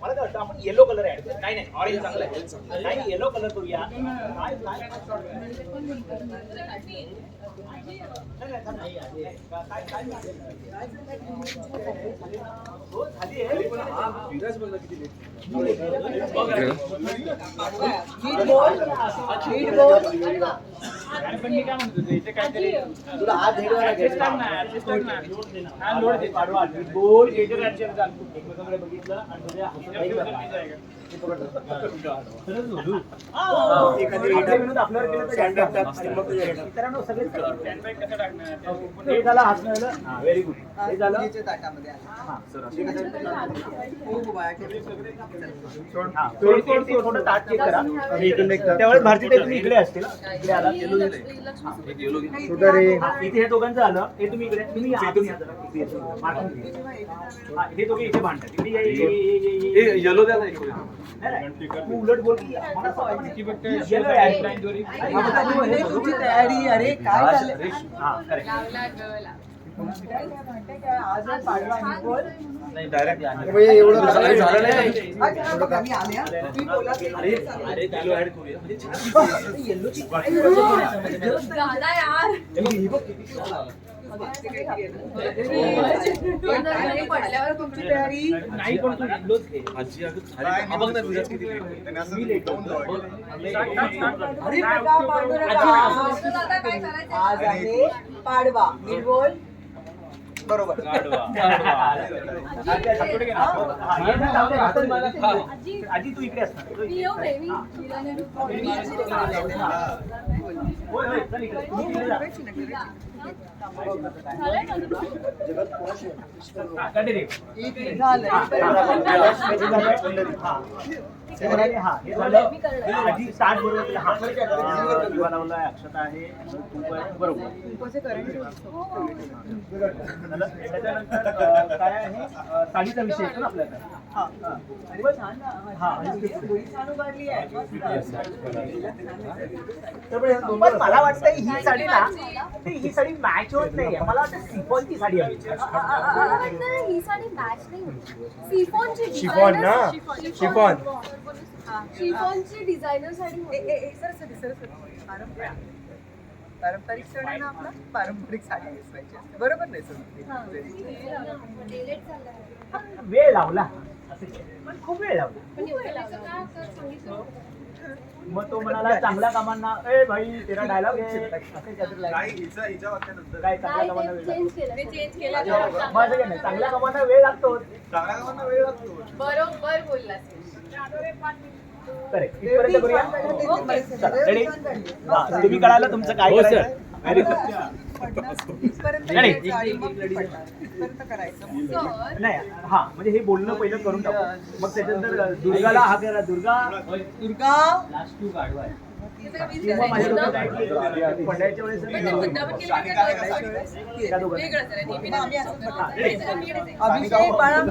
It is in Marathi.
मला काय वाटतं आपण येलो कलर ऍड नाही नाही ऑरेंज चांगला आहे नाही येलो कलर करूया काय काय झाली आहे. पण मी काय म्हणतो ते, इथे काहीतरी तुला हात हेडवायला Assist टाक ना, assist टाक ना. हा, लोड दे. गोल. एकमेकांकडे बघितलं आणि तुझ्या? ते पकडलं. हा. एखादी एखादी विनोद आपल्यावर केलं तर झंडा टाक आणि मग तुझ्या ह्याच्यावर. मित्रांनो सगळेच करतात. Sandbag कसं टाकणार? ते open हे झालं हात मिळालं हा व्हेरी गुड हे झालं पूजेच्या ताटामध्ये आला. हा खूप बाया केली. हा थोडं थोडं थोडं ताट चेक करा त्यावेळेस भारती ताई तुम्ही इकडे असतील इकडे आला इथे हे दोघांचं आलं हे तुम्ही इकडे तुम्ही या जरा. इथे या. हा, हे दोघे इथे भांडतात इकडे येलो द्या ना इकडे. नाही, नाही. तू उलट बोल की मला yellow आहे, हा तयारी अरे काय झालं हा correct. नाही डायरेक्ट एवढं अरे झालं नाही अच्छा, बघ, आम्ही आले हा. तुम्ही बोला की- अरे अरे येलो ऍड करूया म्हणजे येल्लोची काय गरज आहे? गाणं यार हे बघ, किती छान आलं. ते काय केलं? पण घरी पडल्यावर तुमची तुमची तयारी नाही पण तू yellowच घे. आजी अगं अरे हा बघ ना तुझ्यात किती late आहे. मी late होतो. अरे बघा, पांडुरंगा. आता काय करायचं आज आहे पाडवा मी बोल बरोबर. आजी तू इकडे असणार. आजी स्टार्ट बरोबर. हा. दिवा अक्षता आहे तूप आहे. बरोबर. त्याच्यानंतर काय आहे साडीचा विषय येतो ना आपल्याला हा. हा. पण मला वाटतं ही साडी ना ती ही साडी मॅच होत नाहीये मला वाटतं सिफॉनची साडी हवी मला वाटतं ही साडी मॅच नाही होत सिफॉनची शिफॉन ना? शिफॉन. शिफॉनची डिझायनर साडी. पारंपरिक पारंपरिक सण आहे ना आपला पारंपरिक साडी नेसवायची असते बरोबर नाही हा. सर. वेळ लावला असं केलं. पण खूप वेळ असं? मग तो म्हणाला चांगल्या कामांना ए भाई तेरा डायलॉग हिच्या वाक्यानंतर. काय चांगल्या कामांना वेळ चेंज केलं. ते चेंज केलं. लागतो मग असं काय नाही चांगल्या कामांना वेळ लागतो. चांगल्या कामांना वेळ लागतो. बरोबर बोललास. करेक्ट इथपर्यंत करूया? चला, ready? हा, तुम्ही कळालं तुमचं काय हो, sir. करायचं आणि नाही हा म्हणजे हे बोलणं पहिलं करून टाकू. मग त्याच्यानंतर दुर्गाला हा करा दुर्गा. दुर्गा? पडल्याच्या वेळेस हा? अभिषेक बाळा